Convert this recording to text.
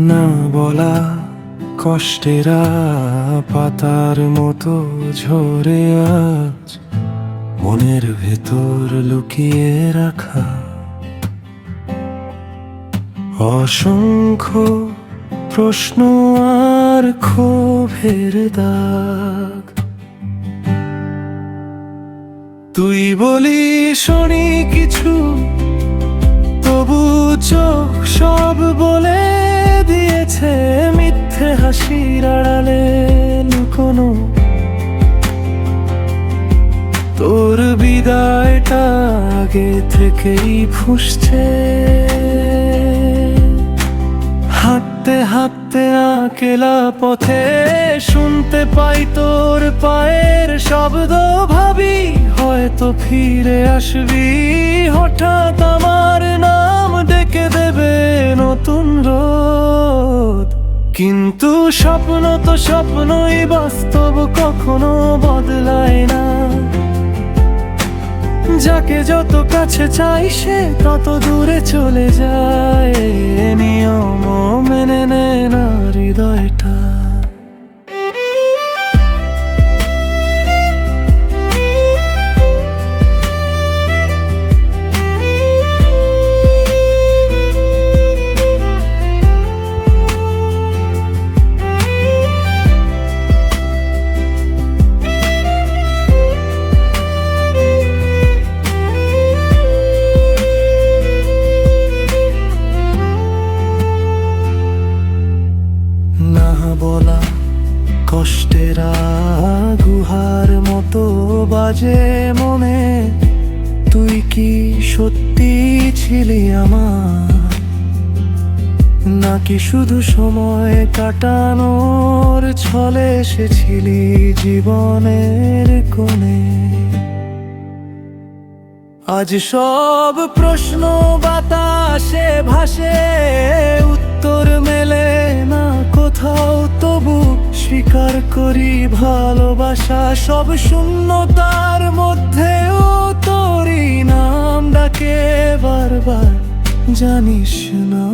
না বলা কষ্টেরা পাতার মতো ঝরে আজ। মনের ভেতর লুকিয়ে রাখা। অসংখ্য প্রশ্ন আর ক্ষোভের দাগ। তুই বলি শুনি কিছু, তবু চোখ সব বলে হাসির আড়ালে লুকোনো। তোর বিদায়টা আগে থেকেই ফুসছে। হাঁটতে হাঁটতে আকেলা পথে শুনতে পাই তোর পায়ের শব্দ, ভাবি হয়তো ফিরে আসবি। কিন্তু স্বপ্ন তো স্বপ্নই বাস্তব, কখনো বদলায় না। যাকে যত কাছে চাই, সে তত দূরে চলে যায়। নিয়ম মেনে নেয় না হৃদয়টা। বলা কষ্টেরা গুহার মতো বাজে মনে। তুই কি সত্যি ছিলি আমার? নাকি শুধু সময় কাটানোর ছলে এসেছিলি জীবনের কোণে? আজ সব প্রশ্ন বাতাসে ভাসে স্বীকার করি ভালোবাসা সব শূন্যতার মধ্যেও তোরই নাম ডাকে বারবার। জানিস না।